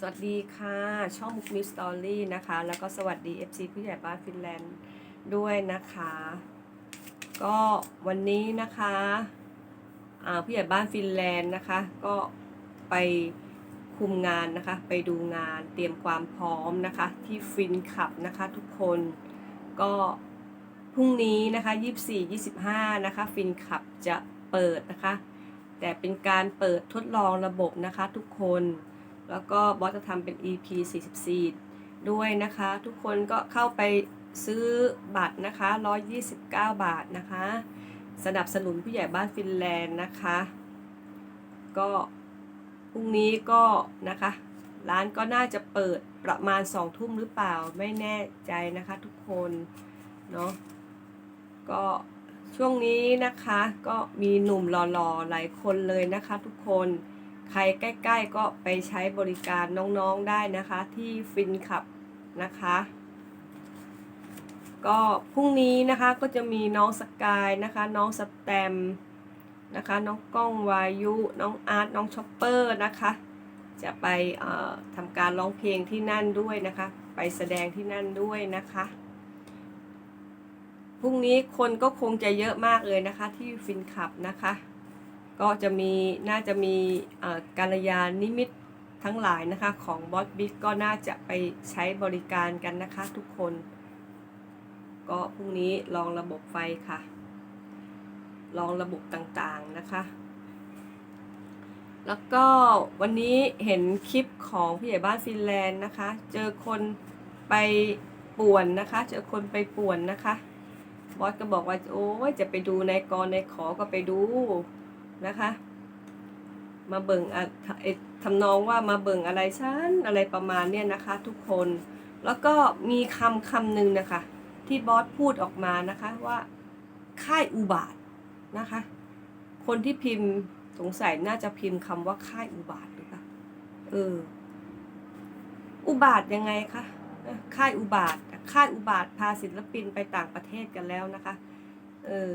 สวัสดีค่ะ ช่องมุกมิสตอรี่นะคะ แล้วก็สวัสดี FC ผู้ใหญ่บ้านฟินแลนด์ด้วยนะคะ ก็วันนี้นะคะอ่าผู้ใหญ่บ้านฟินแลนด์นะคะ ก็ไปคุมงานนะคะ ไปดูงานเตรียมความพร้อมนะคะ ที่ฟินขับนะคะทุกคนก็พรุ่งนี้นะคะ 24-25 นะคะ ฟินขับจะเปิดนะคะ แต่เป็นการเปิดทดลองระบบนะคะทุกคน แล้วก็บอสจะทำเป็น EP 44 ด้วยนะคะ ทุกคนก็เข้าไปซื้อบัตรนะคะ 129 บาทนะคะ สนับสนุนผู้ใหญ่บ้านฟินแลนด์นะคะ ก็พรุ่งนี้ก็นะคะ ร้านก็น่าจะเปิดประมาณ 2 ทุ่มหรือเปล่าไม่แน่ใจนะคะทุกคนเนาะก็ช่วงนี้นะคะก็มีหนุ่มหล่อๆหลายคนเลยนะคะทุกคน ใครใกล้ๆก็ไปใช้บริการน้องๆได้นะคะ ที่ฟินขับนะคะ ก็พรุ่งนี้นะคะก็จะมีน้องสกายนะคะ น้องสแตมนะคะ น้องก้องวายุ น้องอาร์ตน้องชอปเปอร์นะคะ จะไปทำการร้องเพลงที่นั่นด้วยนะคะ ไปแสดงที่นั่นด้วยนะคะพรุ่งนี้คนก็คงจะเยอะมากเลยนะคะที่ฟินขับนะคะ ก็จะมีน่าจะมีการยานนิมิตทั้งหลายนะคะของบอสบิ๊กก็น่าจะไปใช้บริการกันนะคะทุกคน ก็พรุ่งนี้ลองระบบไฟค่ะ ลองระบบต่างๆนะคะ แล้วก็วันนี้เห็นคลิปของผู้ใหญ่บ้านฟินแลนด์นะคะ เจอคนไปป่วนนะคะ เจอคนไปป่วนนะคะบอสก็บอกว่าโอ้ยจะไปดูในกรในขอก็ไปดู นะคะ มาเบิ่งอะไอ้ทำนองว่ามาเบิ่งอะไรฉันอะไรประมาณเนี้ยนะคะ ทุกคน แล้วก็มีคำคำหนึ่งนะคะ ที่บอสพูดออกมานะคะว่าค่ายอุบาทนะคะ คนที่พิมพ์สงสัยน่าจะพิมพ์คำว่าค่ายอุบาทหรือเปล่าเออ อุบาทยังไงคะค่ายอุบาทค่ายอุบาทพาศิลปินไปต่างประเทศกันแล้วนะคะ เออ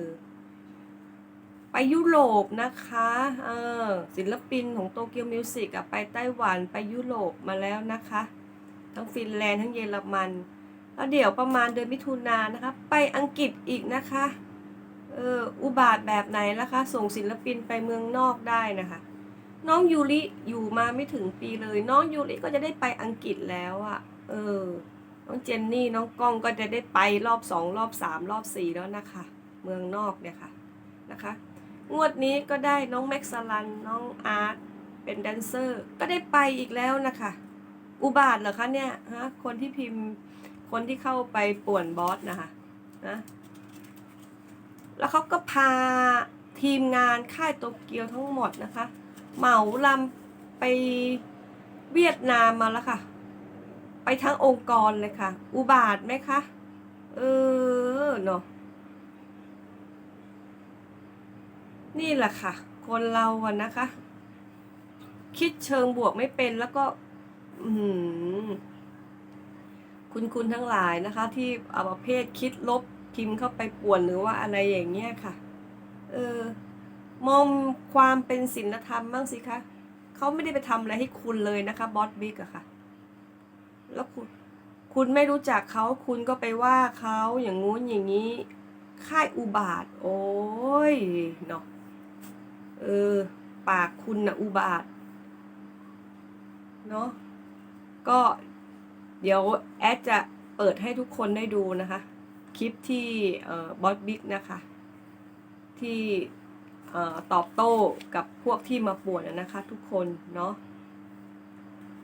ไปยุโรปนะคะเออศิลปินของโตเกียวมิวสิกอะไปไต้หวันไปยุโรปมาแล้วนะคะ ทั้งฟินแลนด์ทั้งเยอรมัน แล้วเดี๋ยวประมาณเดือนมิถุนายนนะคะ ไปอังกฤษอีกนะคะเอออุบาทแบบไหนล่ะคะ ส่งศิลปินไปเมืองนอกได้นะคะ น้องยูริอยู่มาไม่ถึงปีเลย น้องยูริก็จะได้ไปอังกฤษแล้วอะเออ น้องเจนนี่น้องก้องก็จะได้ไปรอบสองรอบสามรอบสี่แล้วนะคะ เมืองนอกเนี่ยค่ะนะคะ งวดนี้ก็ได้น้องแม็กซ์ลันน้องอาร์ตเป็นแดนเซอร์ ก็ได้ไปอีกแล้วนะคะ อุบาทเหรอคะเนี่ยฮะคนที่พิมพ์คนที่เข้าไปป่วนบอสนะคะนะแล้วเขาก็พาทีมงานค่ายโตเกียวทั้งหมดนะคะ เหมาลำไปเวียดนามมาแล้วค่ะ ไปทั้งองค์กรเลยค่ะ อุบาทไหมคะ เออเนาะ นี่แหละค่ะ คนเราอะนะคะ คิดเชิงบวกไม่เป็นแล้วก็คุณคุณทั้งหลายนะคะ ที่เอาประเภทคิดลบพิมพ์เข้าไปป่วนหรือว่าอะไรอย่างเงี้ยค่ะ เออ มองความเป็นศีลธรรมบ้างสิคะเขาไม่ได้ไปทำอะไรให้คุณเลยนะคะบอสบิ๊กอะค่ะ แล้วคุณคุณไม่รู้จักเขาคุณก็ไปว่าเขาอย่างงู้นอย่างนี้ ค่ายอุบาท โอ้ยเนาะ เออ ปากคุณนะอุบาท เนาะก็เดี๋ยวแอดจะเปิดให้ทุกคนได้ดูนะคะ คลิปที่ออบอสบิ๊กนะคะ ที่ออตอบโต้กับพวกที่มาป่วนนะคะ ทุกคนเนาะ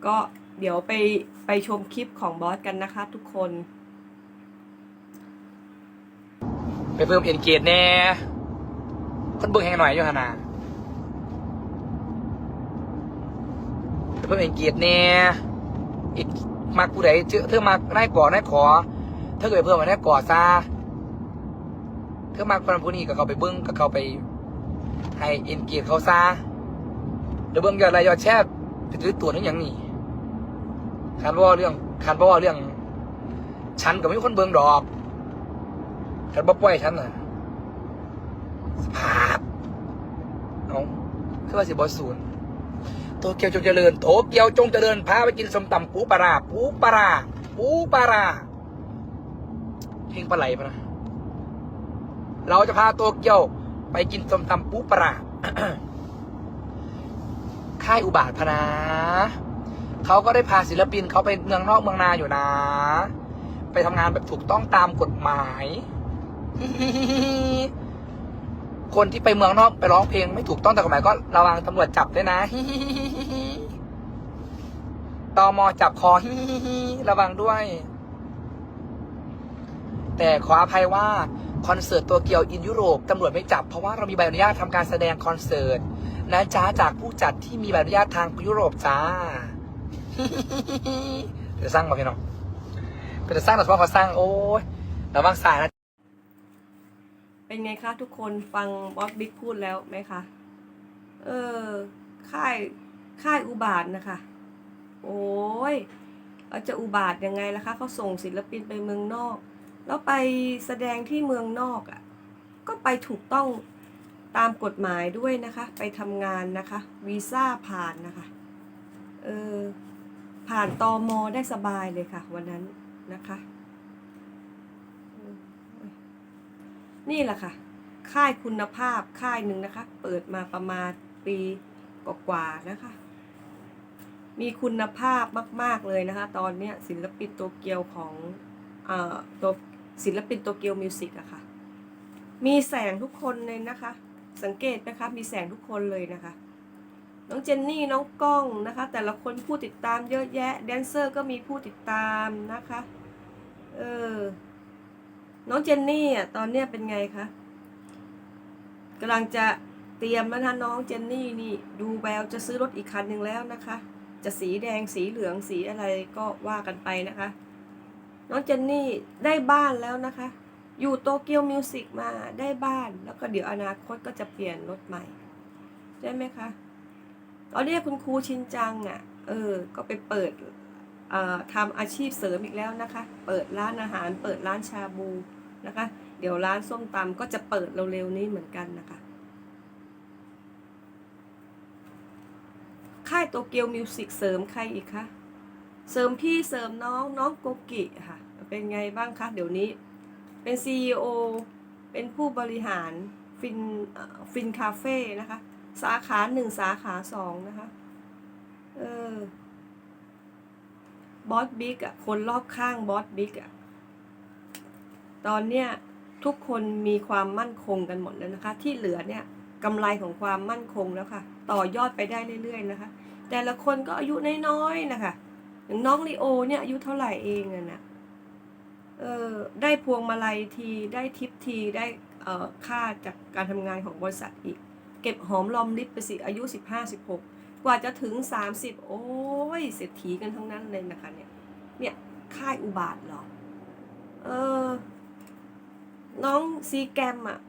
ก็เดี๋ยวไปไปชมคลิปของบอสกันนะคะทุกคน ไปเพิ่มเอ็นเกจแน่คนเบิ่งแหงหน่อยอยู่ฮานาไป เพิ่มเอ็นเกจแน่อีกมักผู้ใดเจอเธอมักนายก่อนายขอเธอเคยเพิ่มมานายก่อซาเธอมักคนผู้นี้ก็เขาไปเบิ้งก็เขาไปให้เอ็นเกจเขาซาเดี๋ยวเบิ้งยอดไลค์ยอดแชร์ไปถือตัวนึงอย่างนี้คันว่าเรื่องคันว่าเรื่อง ฉันก็ไม่คนเบิ่งดอกฉันบ่ปล่อยฉันน่ะสภาพเอาคือว่าสิบ่ศูนย์ โตัวเกียวจงเจริญโตเกียวจงเจริญพาไปกินสมตำปูปลาปูปลาปูปลาเพลงปลาไหลปะนะเราจะพาตัวเกียวไปกินสมตำปูปลาค่ายอุบาทพนาเขาก็ได้พาศิลปินเขาไปเมืองนอกเมืองนาอยู่นะ ไปทำงานแบบถูกต้องตามกฎหมาย คนที่ไปเมืองนอกไปร้องเพลงไม่ถูกต้องตามกฎหมายก็ระวังตำรวจจับด้วยนะตอมอจับคอระวังด้วย แต่ขออภัยว่าคอนเสิร์ตตัวเกียวอินยุโรปตำรวจไม่จับเพราะว่าเรามีใบอนุญาตทำการแสดงคอนเสิร์ตนะจ้าจากผู้จัดที่มีใบอนุญาตทางยุโรปจ้าจะสร้างมาพี่น้องก็จะสร้างแต่เฉพาะเขาสร้างโอ้ยระวังสายนะ เป็นไงคะทุกคนฟังบอสบิ๊กพูดแล้วไหมคะ เออ ค่าย ค่ายอุบาทนะคะ โอ้ยเราจะอุบาทยังไงล่ะคะเขาส่งศิลปินไปเมืองนอก แล้วไปแสดงที่เมืองนอกอะ่ะ ก็ไปถูกต้องตามกฎหมายด้วยนะคะ ไปทำงานนะคะ วีซ่าผ่านนะคะ เออ ผ่านตอมอได้สบายเลยค่ะ วันนั้นนะคะอืม นี่แหละค่ะ ค่ายคุณภาพค่ายหนึ่งนะคะ เปิดมาประมาณปีกว่าๆนะคะ มีคุณภาพมาก ๆเลยนะคะ ตอนนี้ศิลปินโตเกียวของเอ่อตัวศิลปินโตเกียวมิวสิกอะค่ะ มีแสงทุกคนเลยนะคะ สังเกตนะคะ มีแสงทุกคนเลยนะคะ น้องเจนนี่ น้องก้องนะคะ แต่ละคนผู้ติดตามเยอะแยะ แดนเซอร์ก็มีผู้ติดตามนะคะ เออ น้องเจนนี่อะตอนเนี้ยเป็นไงคะกำลังจะเตรียมแล้วนะน้องเจนนี่นี่ดูแววจะซื้อรถอีกคันหนึ่งแล้วนะคะ จะสีแดงสีเหลืองสีอะไรก็ว่ากันไปนะคะ น้องเจนนี่ได้บ้านแล้วนะคะ อยู่โตเกียวมิวสิกมาได้บ้านแล้วก็เดี๋ยวอนาคตก็จะเปลี่ยนรถใหม่ใช่ไหมคะตอนนี้คุณครูชินจังอะเออก็ไปเปิดทำอาชีพเสริมอีกแล้วนะคะ เปิดร้านอาหาร เปิดร้านชาบู นะคะ เดี๋ยวร้านส้มตำก็จะเปิดเร็วๆนี้เหมือนกันนะคะ ค่ายโตเกียวมิวสิกเสริมใครอีกคะ เสริมพี่เสริมน้องน้องโกกิค่ะ เป็นไงบ้างคะเดี๋ยวนี้ เป็น CEO เป็นผู้บริหารฟินฟินคาเฟ่นะคะ สาขาหนึ่งสาขาสองนะคะ เออบอสบิ๊กอะคนรอบข้างบอสบิ๊กอะ ตอนเนี้ยทุกคนมีความมั่นคงกันหมดแล้วนะคะ ที่เหลือเนี่ยกำไรของความมั่นคงแล้วค่ะ ต่อยอดไปได้เรื่อยๆนะคะ แต่ละคนก็อายุน้อยๆนะคะอย่างน้องลีโอเนี่ยอายุเท่าไหร่เองอะนะเออได้พวงมาลัยทีได้ทิปทีได้เอ่อค่าจากการทำงานของบริษัทอีก เก็บหอมรอมริบไปสิอายุ 15 16 กว่าจะถึง 30 โอ้ยเศรษฐีกันทั้งนั้นเลยนะคะเนี่ยเนี่ยค่ายอุบาทเหรอเออ น้องซีแกมอะ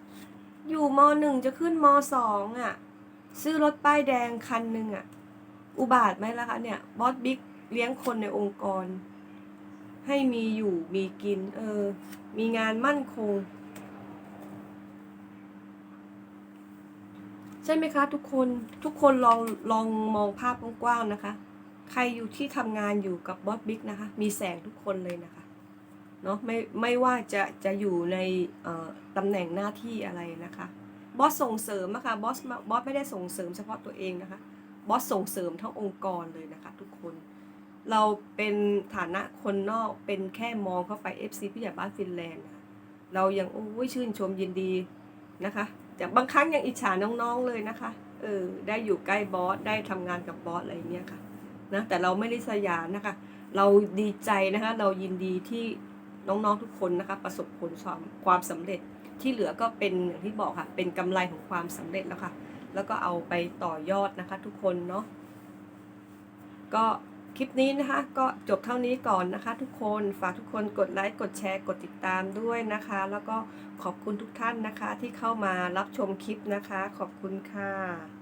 อยู่มหนึ่งจะขึ้นมสองอะซื้อรถป้ายแดงคันหนึ่งอะอุบาทไหมล่ะคะเนี่ยบอสบิ๊กเลี้ยงคนในองค์กร ให้มีอยู่มีกิน เออ มีงานมั่นคง ใช่ไหมคะ ทุกคนทุกคนลองลองมองภาพกว้างๆนะคะ ใครอยู่ที่ทำงานอยู่กับบอสบิ๊กนะคะ มีแสงทุกคนเลยนะคะ เนาะไม่ไม่ว่าจะจะอยู่ในตำแหน่งหน้าที่อะไรนะคะบอสส่งเสริมนะคะบอสบอสไม่ได้ส่งเสริมเฉพาะตัวเองนะคะบอสส่งเสริมทั้งองค์กรเลยนะคะทุกคน เราเป็นฐานะคนนอกเป็นแค่มองเข้าไป FC ผู้ใหญ่บ้านฟินแลนด์เรายังโอ้ยชื่นชมยินดีนะคะแต่บางครั้งยังอิจฉาน้องๆเลยนะคะเออได้อยู่ใกล้บอสได้ทำงานกับบอสอะไรเงี้ยค่ะนะแต่เราไม่ได้สยานนะคะ เราดีใจนะคะ เรายินดีที่ น้องๆทุกคนนะคะประสบผลความความสำเร็จที่เหลือก็เป็นอย่างที่บอกค่ะ เป็นกำไรของความสำเร็จแล้วค่ะ แล้วก็เอาไปต่อยอดนะคะ ทุกคนเนาะก็คลิปนี้นะคะ ก็จบเท่านี้ก่อนนะคะ ทุกคนฝากทุกคนกดไลค์กดแชร์กดติดตามด้วยนะคะ แล้วก็ขอบคุณทุกท่านนะคะที่เข้ามารับชมคลิปนะคะ ขอบคุณค่ะ